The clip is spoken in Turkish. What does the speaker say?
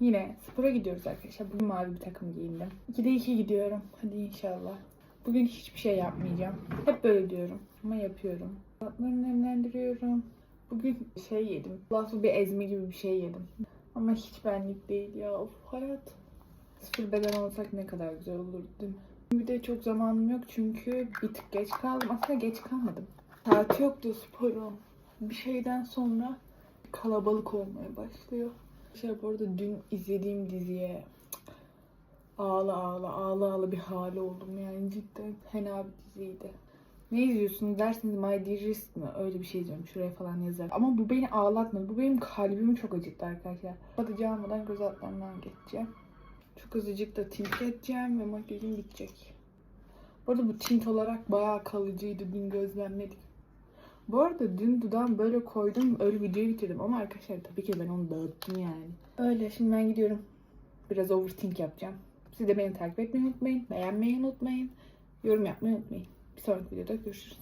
Yine spora gidiyoruz arkadaşlar. Bugün mavi bir takım giyindim. 2'de 2 gidiyorum. Hadi inşallah. Bugün hiçbir şey yapmayacağım. Hep böyle diyorum. Ama yapıyorum. Tatlarını nemlendiriyorum. Bugün şey yedim. Laflı bir ezme gibi bir şey yedim. Ama hiç benlik değil ya. Of hayat. Sıfır beden olsak ne kadar güzel olur değil mi? Bir de çok zamanım yok çünkü bir tık geç kaldım. Aslında geç kalmadım. Saat yoktu sporun. Bir şeyden sonra kalabalık olmaya başlıyor. Şey bu arada dün izlediğim diziye ağla ağla ağla ağla bir hali oldum yani cidden fena bir diziydi. Ne izliyorsunuz derseniz My Dearest mi? Öyle bir şey izliyorum. Şuraya falan yazar. Ama bu beni ağlatmadı. Bu benim kalbimi çok acıttı arkadaşlar. Hadi almadan göz altlarından geçeceğim. Çok azıcık da tint edeceğim ve makyajım bitecek. Bu arada bu tint olarak bayağı kalıcıydı. Dün gözlemledik. Bu arada dün dudağım böyle koydum. Öyle videoyu bitirdim. Ama arkadaşlar tabii ki ben onu dağıttım yani. Öyle şimdi ben gidiyorum. Biraz overthink yapacağım. Siz de beni takip etmeyi unutmayın. Beğenmeyi unutmayın. Yorum yapmayı unutmayın. Bir sonraki videoda görüşürüz.